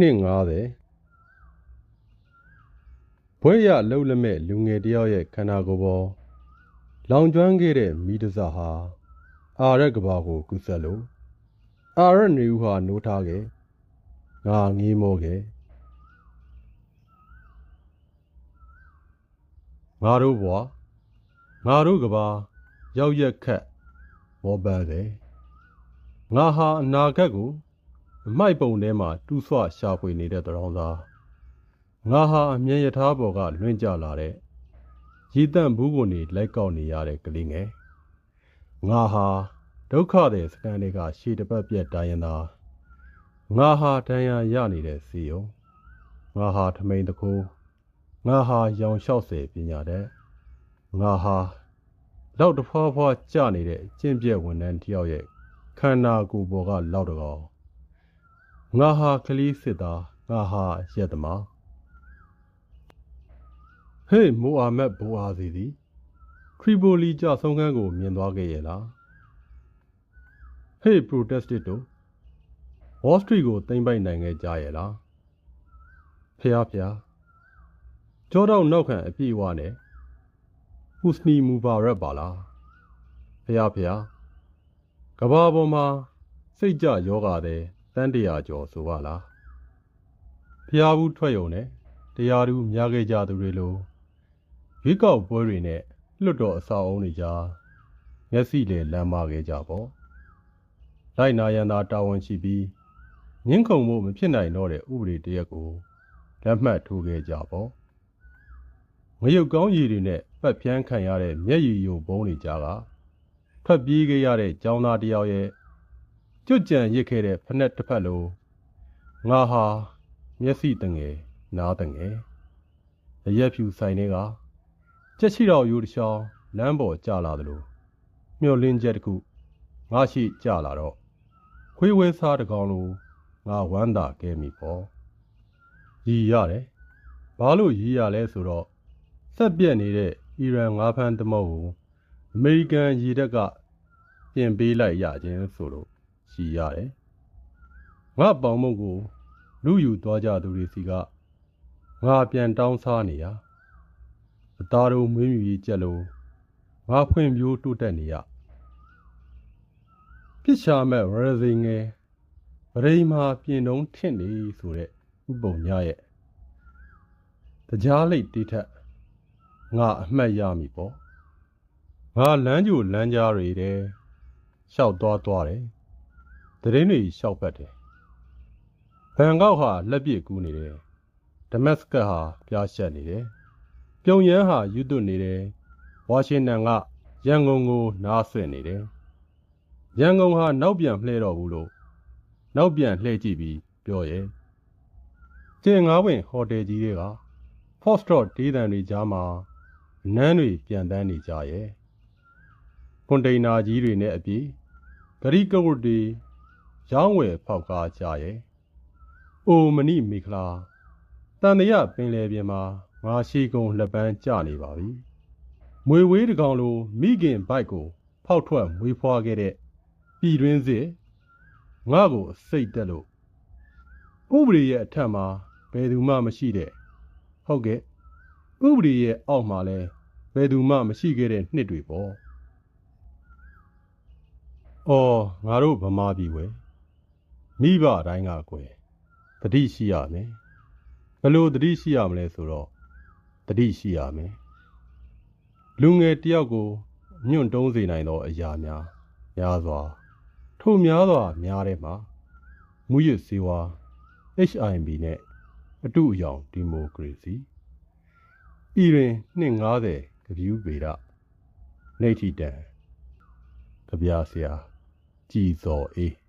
နှစ်90ဘွဲ့ရလှုပ်လက်မဲ့လူငယ်တယောက်ရဲ့ခန္ဓာကိုယ်ပေါ်လောင်ကျွမ်းခဲ့တဲ့မိတ္တစဟာအာရက်ကဘာကိုကုဆက်လို့အာရက်နေဦးဟာနိုးထားခဲ့ငါငေးမောခဲ့ငါတို့ဘွာငါတို့ကဘာရောက်ရက်ခတ်မောပန်းတယ်ငါဟာအနာဂတ်ကို အမိုက်ပုံထဲမှာတူးဆွရှာဖွေနေတဲ့တရောင်းသားငါဟာအမြင်ရထားပေါ်ကလွင့်ကြလာတဲ့ရည်တန့်ဘူးကိုနေလိုက်ကောက်နေရတဲ့ကလေးငယ်ငါဟာဒုက္ခတဲ့စကန်တွေကရှေ့တစ်ပတ်ပြက်တိုင်းရင်သာငါဟာတန်ရာရနေတဲ့စီယုံငါဟာထမိန်တကူငါဟာရောင်လျှောက်စေပညာတဲ့ငါဟာလောက်တဖွာဖွာကြနေတဲ့ကျင့်ပြက်ဝန်ထမ်းတယောက်ရဲ့ခန္ဓာကိုယ်ပေါ်ကလောက်တကောင် ငါဟာကလေးစစ်သားငါဟာရက်သမားဟေးမိုအာမက်ဘူအာစီသည်ခရီဘိုလီကြဆုံးခန်းကိုမြင်သွားခဲ့ရဲ့လားဟေးပရိုတက်စတစ်တို့ဝေါ်စထရီကိုသိမ့်ပိုက်နိုင်ခဲ့ကြရဲ့လားဖះဖះကြောတော့နောက်ခံအပြည့်အဝနဲ့ဟူစနီမူဘာရက်ပါလားဖះဖះကဘာပေါ်မှာစိတ်ကြယောဂတဲ့ တန်းတရာကျော်ဆိုပါလားဖျားဘူးထွက်ယုံနဲ့တရားသူများခဲ့ကြသူတွေလိုရွေးကောက်ပွဲတွေနဲ့လွတ်တော်အစာအုံးတွေကြားမျက်စိလေလမ်းမခဲ့ကြပေါ့လိုက်နာရန်သာတာဝန်ရှိပြီးငင်းခုန်မှုမဖြစ်နိုင်တော့တဲ့ဥပဒေတရက်ကိုလက်မှတ်ထိုးခဲ့ကြပေါ့ငရုတ်ကောင်းရည်တွေနဲ့ပတ်ဖြန်းခံရတဲ့မျက်ရည်ယိုဘုံတွေကြားကထွက်ပြေးခဲ့ရတဲ့ကျောင်းသားတယောက်ရဲ့ ကျွတ်ကြံရစ်ခဲ့တဲ့ဖက်နဲ့တစ်ဖက်လိုငါဟာမျက်စိတငယ်နားတငယ်အရက်ဖြူဆိုင်တွေကကြက်ချီတော်ယူတစ်ချောင်းလမ်းပေါ်ကျလာသလိုမျောလင်းချက်တစ်ခုငါရှိကျလာတော့ခွေးဝဲစားတကောင်လိုငါဝမ်းသာခဲ့မိပေါ့ရည်ရတယ်ဘာလို့ရည်ရလဲဆိုတော့ဆက်ပြက်နေတဲ့အီရန်ငါးဖမ်းသမောကိုအမေရိကန်ရေတပ်ကပြင်ပေးလိုက်ရခြင်းဆိုလို့ ရှိရတယ်။ငါပေါင်မုတ်ကိုလူယူသွားကြသူတွေစီကငါပြန်တောင်းစားနေရ။အသားတို့မွေးမြူရေးကြက်လို့ငါဖွင့်ပြိုးတိုးတက်နေရ။ပြစ်ချမဲ့ရရစိငယ်ပရိမာပြင်တုံးထင့်နေဆိုတဲ့ဥပုံညရဲ့တရားလိတ်တိထက်ငါအမှတ်ရမိပေါ့ငါလမ်းကြိုလမ်းကြားတွေတဲ့ရှောက်သွားသွားတယ် တရင်တွေရှောက်ပတ်တယ်ဘန်ကောက်ဟာလက်ပြစ်ကူးနေတယ်ဒမတ်စကတ်ဟာပြားရှက်နေတယ်ပြုံယန်းဟာယူသွနေတယ်ဝါရှင်တန်ကရန်ကုန်ကိုနားဆွင့်နေတယ်ရန်ကုန်ဟာနောက်ပြန်လှဲတော့ဘူးလို့နောက်ပြန်လှည့်ကြည့်ပြီးပြောရဲ့ကျင်ငါးဝင်ဟိုတယ်ကြီးတွေက Foxtrot ဒေးတန်တွေကြားမှာနန်းတွေပြန်တန်းနေကြရဲ့ကွန်တိန်နာကြီးတွေနဲ့အပြည့်ဂရိကဝတ်တွေ ရောင်းဝယ်ဖောက်ကားကြရဲ့အိုမဏိမေခလာတန်တရပင်လေပြင်မှာငါရှိကုံလက်ပန်းကျနေပါပြီမွေဝေးတကောင်လိုမိခင်ဘိုက်ကို ဖောက်ထွက်မွေးဖွားခဲ့တဲ့ပြည်တွင်းစစ်ငါ့ကိုစိတ်တက်လို့ဥပဒေရဲ့အထက်မှာဘယ်သူမှမရှိတဲ့ဟုတ်ကဲ့ဥပဒေရဲ့အောက်မှာလဲဘယ်သူမှမရှိခဲ့တဲ့နှစ်တွေပေါ့။အော်ငါတို့ဗမာပြည်ဝယ် မိဘတိုင်းကကွယ်တတိရှိရမယ်။ဘယ်လိုတတိရှိရမလဲဆိုတော့တတိရှိရမယ်။လူငယ်တယောက်ကိုညွန့်တုံးစေနိုင်သောအရာများများစွာထို့များစွာများတဲ့မှာမူရစ်စေဝါ HIV နဲ့အတူအယောင်ဒီမိုကရေစီဤတွင်နှစ်90ကပြူးပေရနေထီတံကြပြဆရာကြည်စော်အေး